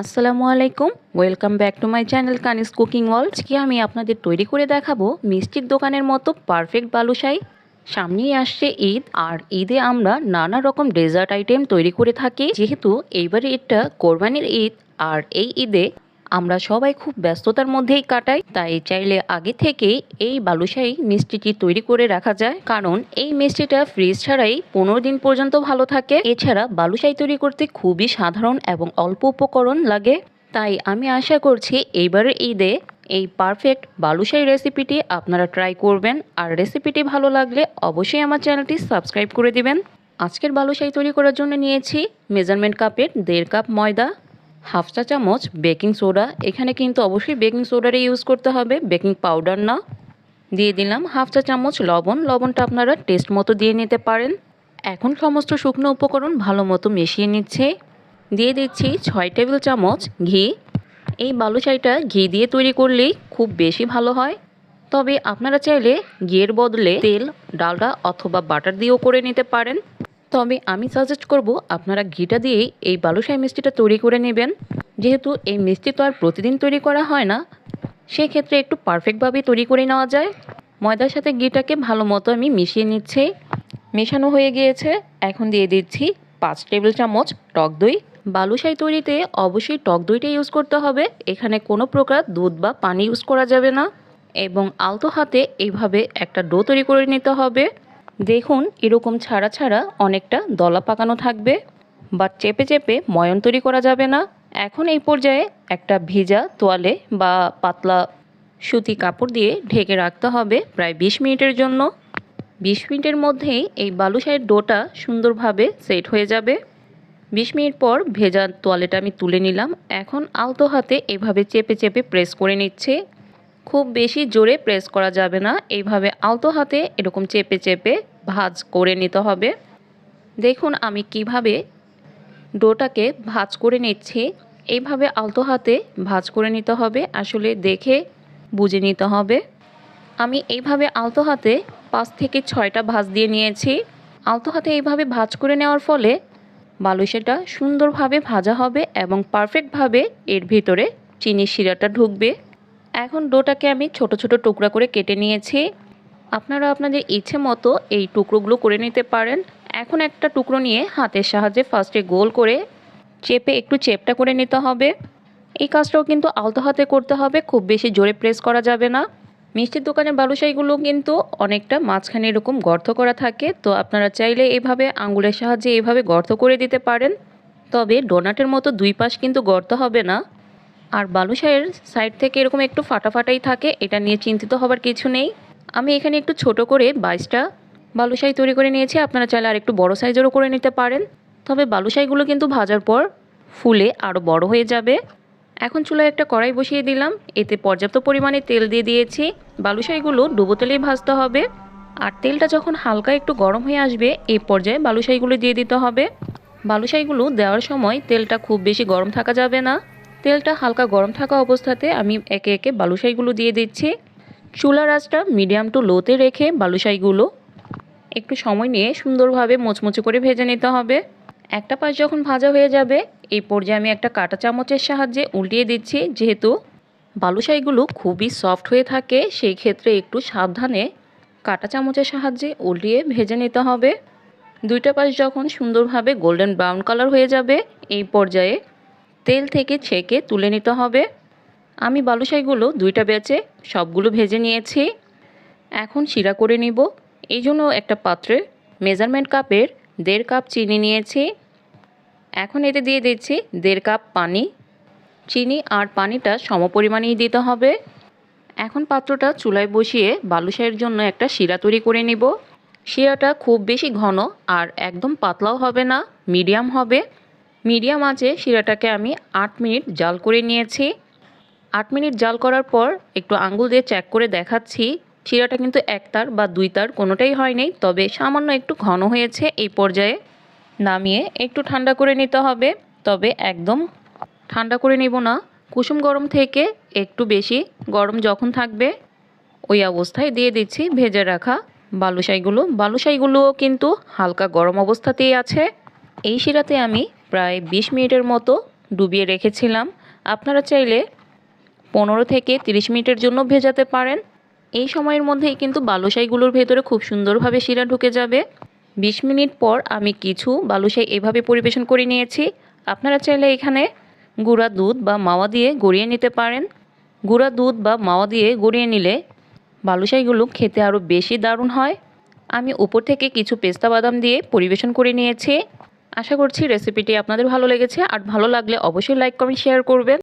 আসসালামু আলাইকুম। Welcome back to my channel Kanis cooking world আজকে আমি আপনাদের তৈরি করে দেখাবো মিষ্টির দোকানের মতো পারফেক্ট বালুশাই সামনেই আসছে ঈদ, আর ঈদে আমরা নানা রকম ডেজার্ট আইটেম তৈরি করে থাকি। যেহেতু এইবারে এটা কোরবানির ঈদ, আর এই ঈদে আমরা সবাই খুব ব্যস্ততার মধ্যেই কাটাই, তাই চাইলে আগে থেকেই এই বালুশাহী মিষ্টিটি তৈরি করে রাখা যায়। কারণ এই মিষ্টিটা ফ্রিজ ছাড়াই পনেরো দিন পর্যন্ত ভালো থাকে। এছাড়া বালুশাহী তৈরি করতে খুবই সাধারণ এবং অল্প উপকরণ লাগে। তাই আমি আশা করছি এইবারের ঈদে এই পারফেক্ট বালুশাহী রেসিপিটি আপনারা ট্রাই করবেন। আর রেসিপিটি ভালো লাগলে অবশ্যই আমার চ্যানেলটি সাবস্ক্রাইব করে দিবেন। আজকের বালুশাহী তৈরি করার জন্য নিয়েছি মেজারমেন্ট কাপের দেড় কাপ ময়দা হাফ চা চামচ বেকিং সোডা। এখানে কিন্তু অবশ্যই বেকিং সোডারই ইউজ করতে হবে। বেকিং পাউডার না। দিয়ে দিলাম হাফ চা চামচ লবণ। লবণটা আপনারা টেস্ট মতো দিয়ে নিতে পারেন। এখন সমস্ত শুকনো উপকরণ ভালো মতো মিশিয়ে নিচ্ছে। দিয়ে দিচ্ছি ছয় টেবিল চামচ ঘি। এই বালুশাইটা ঘি দিয়ে তৈরি করলেই খুব বেশি ভালো হয়। তবে আপনারা চাইলে ঘিয়ের বদলে তেল, ডালডা অথবা বাটার দিয়েও করে নিতে পারেন। তবে আমি সাজেস্ট করব আপনারা ঘিটা দিয়েই এই বালুশাই মিষ্টিটা তৈরি করে নেবেন। যেহেতু এই মিষ্টি তো আর প্রতিদিন তৈরি করা হয় না, সেক্ষেত্রে একটু পারফেক্টভাবে তৈরি করে নেওয়া যায়। ময়দার সাথে ঘিটাকে ভালো মতো আমি মিশিয়ে নিচ্ছি। মেশানো হয়ে গিয়েছে। এখন দিয়ে দিচ্ছি পাঁচ টেবিল চামচ টক দই। বালুশাই তৈরিতে অবশ্যই টক দইটা ইউজ করতে হবে। এখানে কোনো প্রকার দুধ বা পানি ইউজ করা যাবে না। এবং আলতো হাতে এইভাবে একটা ডো তৈরি করে নিতে হবে। দেখুন, এরকম ছাড়া ছাড়া অনেকটা দলা পাকানো থাকবে, বা চেপে চেপে ময়ন তৈরি করা যাবে না। এখন এই পর্যায়ে একটা ভিজা তোয়ালে বা পাতলা সুতি কাপড় দিয়ে ঢেকে রাখতে হবে প্রায় বিশ মিনিটের জন্য। বিশ মিনিটের মধ্যেই এই বালুশাহের ডোটা সুন্দরভাবে সেট হয়ে যাবে। বিশ মিনিট পর ভেজা তোয়ালেটা আমি তুলে নিলাম। এখন আলতো হাতে এভাবে চেপে চেপে প্রেস করে নিচ্ছে। খুব বেশি জোরে প্রেস করা যাবে না। এইভাবে আলতো হাতে এরকম চেপে চেপে ভাজ করে নিতে হবে। দেখুন আমি কীভাবে ডোটাকে ভাজ করে নিচ্ছি। এইভাবে আলতো হাতে ভাজ করে নিতে হবে। আসলে দেখে বুঝে নিতে হবে। আমি এইভাবে আলতো হাতে পাঁচ থেকে ছয়টা ভাজ দিয়ে নিয়েছি। আলতো হাতে এইভাবে ভাজ করে নেওয়ার ফলে বালুশাটা সুন্দরভাবে ভাজা হবে এবং পারফেক্টভাবে এর ভিতরে চিনির শিরাটা ঢুকবে। এখন ডোটাকে আমি ছোট ছোট টুকরা করে কেটে নিয়েছি। আপনারা আপনাদের ইচ্ছে মতো এই টুকরোগুলো করে নিতে পারেন। এখন একটা টুকরো নিয়ে হাতের সাহায্যে ফার্স্টে গোল করে চেপে একটু চেপটা করে নিতে হবে। এই কাজটাও কিন্তু আলতো হাতে করতে হবে, খুব বেশি জোরে প্রেস করা যাবে না। মিষ্টির দোকানের বালুশাইগুলো কিন্তু অনেকটা মাঝখানে এরকম গর্ত করা থাকে, তো আপনারা চাইলে এভাবে আঙ্গুলের সাহায্যে এভাবে গর্ত করে দিতে পারেন। তবে ডোনাটের মতো দুই পাশ কিন্তু গর্ত হবে না। আর বালুশাইয়ের সাইড থেকে এরকম একটু ফাটাফাটাই থাকে, এটা নিয়ে চিন্তিত হবার কিছু নেই। আমি এখানে একটু ছোট করে বাইশটা বালুশাই তৈরি করে নিয়েছি, আপনারা চাইলে আর একটু বড় সাইজেরও করে নিতে পারেন। তবে বালুশাইগুলো কিন্তু ভাজার পর ফুলে আরও বড় হয়ে যাবে। এখন চুলায় একটা কড়াই বসিয়ে দিলাম, এতে পর্যাপ্ত পরিমাণে তেল দিয়ে দিয়েছি। বালুশাইগুলো ডুবো তেলেই ভাজতে হবে। আর তেলটা যখন হালকা একটু গরম হয়ে আসবে এই পর্যায়ে বালুশাইগুলো দিয়ে দিতে হবে। বালুশাইগুলো দেওয়ার সময় তেলটা খুব বেশি গরম থাকা যাবে না। তেলটা হালকা গরম থাকা অবস্থাতে আমি একে একে বালুশাইগুলো দিয়ে দিচ্ছি। চুলার আঁচটা মিডিয়াম টু লোতে রেখে বালুশাইগুলো একটু সময় নিয়ে সুন্দরভাবে মোচমোচে করে ভেজে নিতে হবে। একটা পাশ যখন ভাজা হয়ে যাবে, এই পর্যায়ে আমি একটা কাঁটা চামচের সাহায্যে উল্টিয়ে দিচ্ছি। যেহেতু বালুশাইগুলো খুবই সফট হয়ে থাকে, সেই ক্ষেত্রে একটু সাবধানে কাঁটা চামচের সাহায্যে উল্টিয়ে ভেজে নিতে হবে। দুইটা পাশ যখন সুন্দরভাবে গোল্ডেন ব্রাউন কালার হয়ে যাবে, এই পর্যায়ে তেল থেকে ছেঁকে তুলে নিতে হবে। আমি বালুশাইগুলো দুইটা বেচে সবগুলো ভেজে নিয়েছি। এখন শিরা করে নিব। এই জন্য একটা পাত্রে মেজারমেন্ট কাপের দেড় কাপ চিনি নিয়েছি। এখন এতে দিয়ে দিচ্ছি দেড় কাপ পানি। চিনি আর পানিটা সমপরিমাণেই দিতে হবে। এখন পাত্রটা চুলায় বসিয়ে বালুশাইয়ের জন্য একটা শিরা তৈরি করে নিব। শিরাটা খুব বেশি ঘন আর একদম পাতলাও হবে না, মিডিয়াম হবে। মিডিয়াম আঁচে শিরাটাকে আমি আট মিনিট জাল করে নিয়েছি। আট মিনিট জাল করার পর একটু আঙ্গুল দিয়ে চেক করে দেখাচ্ছি। শিরাটা কিন্তু এক তার বা দুই তার কোনোটাই হয়নি, তবে সামান্য একটু ঘন হয়েছে এই পর্যায়ে। নামিয়ে একটু ঠান্ডা করে নিতে হবে, তবে একদম ঠান্ডা করে নিব না। কুসুম গরম থেকে একটু বেশি গরম যখন থাকবে, ওই অবস্থায় দিয়ে দিচ্ছি ভেজে রাখা বালুশাইগুলো। বালুশাইগুলোও কিন্তু হালকা গরম অবস্থাতেই আছে। এই শিরাতে আমি প্রায় বিশ মিনিটের মতো ডুবিয়ে রেখেছিলাম। আপনারা চাইলে পনেরো থেকে তিরিশ মিনিটের জন্য ভেজাতে পারেন। এই সময়ের মধ্যেই কিন্তু বালুশাইগুলোর ভেতরে খুব সুন্দরভাবে শিরা ঢুকে যাবে। বিশ মিনিট পর আমি কিছু বালুশাই এভাবে পরিবেশন করে নিয়েছি। আপনারা চাইলে এখানে গুঁড়া দুধ বা মাওয়া দিয়ে গড়িয়ে নিতে পারেন। গুঁড়া দুধ বা মাওয়া দিয়ে গড়িয়ে নিলে বালুশাইগুলো খেতে আরও বেশি দারুণ হয়। আমি উপর থেকে কিছু পেস্তা বাদাম দিয়ে পরিবেশন করে নিয়েছি। আশা করছি রেসিপিটি আপনাদের ভালো লেগেছে। আর ভালো লাগলে অবশ্যই লাইক কমেন্ট শেয়ার করবেন।